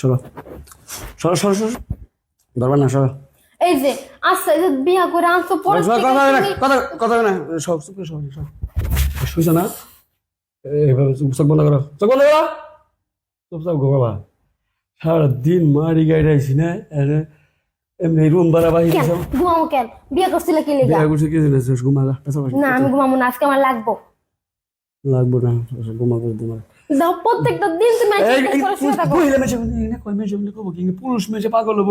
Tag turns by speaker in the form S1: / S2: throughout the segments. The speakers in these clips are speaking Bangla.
S1: সরো সরো সরো সরো ধরবা না সরো
S2: এই যে আচ্ছা এই যে বিয়া করে আনছো পরে
S1: কথা না কথা কথা না। সব চুপ সব সব। শুইছো না? এইভাবে চোখ বন্ধ করো। চোখ বন্ধ করো। চুপচাপ ঘুমাবা। সারা দিন মারি গাড়ি আইছি না এমনি রুম ভাড়া বাহির
S2: ঘুমাবো কেন? বিয়ে করছিলে কি লেগা?
S1: বিয়া করছে কি ঘুমাগা
S2: না আমি ঘুমাবো না আজকে আমার লাগবো।
S1: লাগবো না ঘুমা করে তোমার
S2: দাও প্রত্যেকটা দিন তুমি
S1: এই
S2: একটু
S1: এই
S2: করে শুয়ে থাকো
S1: মহিলা মেশে না কই মেশে না কব কি? পুরুষ মেশে পাগল হব।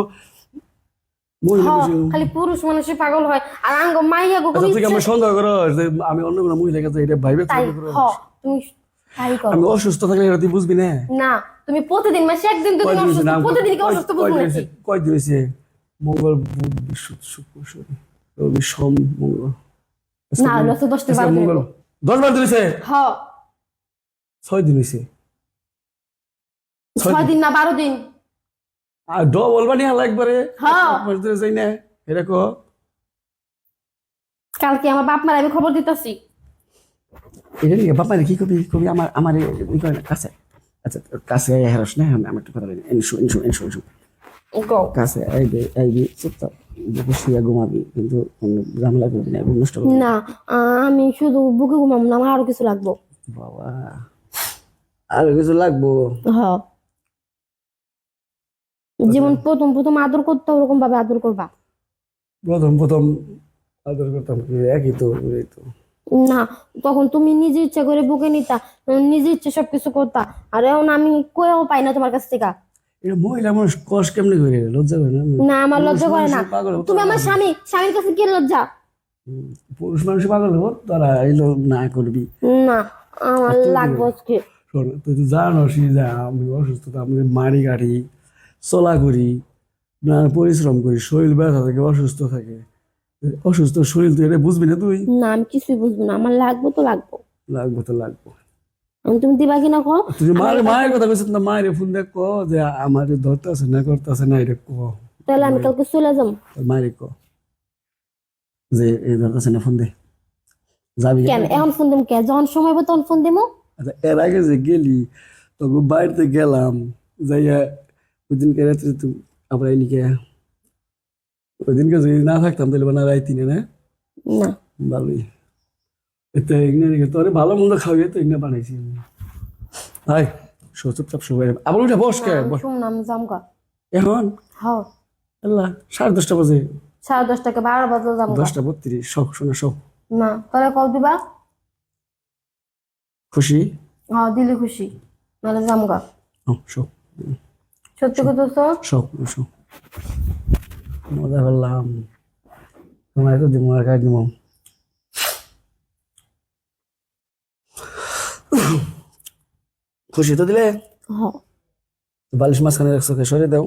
S1: মহিলা
S2: হ্যাঁ,
S1: মেশে
S2: খালি পুরুষ মানুষই পাগল হয়। আর আঙ্গ মাইয়া গো
S1: আচ্ছা তুই আমার সন্দেহ করো যে আমি অন্য কোনো মহিলা কাছে এটা ভাইবে
S2: তাই
S1: সন্দেহ করো?
S2: হ তুমি তাই করো।
S1: আমি অসুস্থ থাকলে এটা তুই বুঝবি না?
S2: না তুমি প্রতিদিন মাসে একদিন দুদিন অসুস্থ প্রতিদিন কি অসুস্থ বুঝব নাকি?
S1: কয়দিন হয়েছে? মঙ্গল বুধ বৃহস্পতি শুক্র শনি রবি সোম মঙ্গল। আজকে
S2: না, হলো তো দশ দিন
S1: আজকে
S2: বারো দিন।
S1: মঙ্গল। দশ বার দিন হয়েছে
S2: হ।
S1: ছয় দিন হয়েছে ছয়
S2: দিন। না বারো দিন।
S1: আর ডবল বানি হালা একবারে?
S2: হ্যাঁ।
S1: যাই না। এটা কো
S2: কালকে আমার বাপ মার আমি খবর দিতেছি।
S1: এটা নিয়ে বাবা কি কবি? কবি আমার আমার ই করে না, কাছে। আচ্ছা কাছে হেরস না আমি একটু কথা বলি। এনশু এনশু এনশু এনশু কাছে আইবে আইবি চুপচাপ। বুকে শুয়ে ঘুমাবি কিন্তু কোনো ঝামেলা করবি না এবং নষ্ট করবি না।
S2: না আমি শুধু বুকে ঘুমাবো না আমার আরও কিছু লাগবো।
S1: বাবা আর কিছু লাগবো?
S2: যেমন প্রথম প্রথম আদর করতে ওরকম ভাবে আদর করবা।
S1: প্রথম প্রথম আদর করতাম কি একই তো এই তো।
S2: না তখন তুমি নিজে ইচ্ছা করে বুকে নিতা নিজে ইচ্ছে সবকিছু করতা। আর এখন আমি কয়েও পাই না তোমার কাছ থেকে।
S1: এটা মহিলা মানুষ কষ কেমনি করে? লজ্জা করে না?
S2: না আমার লজ্জা করে না। তুমি আমার স্বামী স্বামীর কাছে কি লজ্জা?
S1: পুরুষ মানুষ পাগল তারা এলো না করবি।
S2: না আমার লাগবে আজকে।
S1: শোন তুই তো জানোস যে আমি অসুস্থ আমি মারি গাড়ি চলা করি না পরিশ্রম করি শরীর ব্যথা থাকে অসুস্থ থাকে। অসুস্থ শরীর তুই এটা বুঝবি না তুই?
S2: না আমি কিছুই বুঝব না আমার লাগবো তো লাগবো।
S1: লাগবো তো লাগবো।
S2: তুমি দিবা কো
S1: যে মায়ের মায়ের কথা না মায়ের ফোন ক যে আমার ধরতে আছে না করতে আছে না এটা ক
S2: তাহলে আমি কালকে চলে
S1: তোর মায়ের ক যে এই ধরতে আছে না ফোন দে। যাবি
S2: কেন? এখন? ফোন দিম কে? যখন সময় হবে তখন ফোন দিমো।
S1: আচ্ছা এর আগে যে গেলি তখন বাড়িতে গেলাম যাইয়া ওই দিনকে রাত্রে তুই আবার আইলি কে? ওই দিনকে যদি না থাকতাম তাহলে বানা রাইতি না?
S2: না।
S1: ভালোই। এতে রেখে তোরে ভালো মন্দ খাওয়াই তো এগনে বানাইছি। আমি হাই শো চুপচাপ শো বাইরে আবার উঠে বস কে? বস।
S2: শুন আমি
S1: এখন?
S2: হ
S1: আল্লাহ সাড়ে দশটা বাজে।
S2: সাড়ে দশ টাকা বারো বাজে জামগা
S1: দশটা বত্রিশ সব শোনা সব
S2: না তাহলে কল দিবা?
S1: খুশি?
S2: হ্যাঁ দিলে খুশি। নাহলে
S1: ও সব
S2: সত্যি কথা তো?
S1: সব সব মজা করলাম। তোমার তো দিব আর খুশি তো দিলে?
S2: হ্যাঁ।
S1: বালিশ মাঝখানে রাখছো সরে দাও।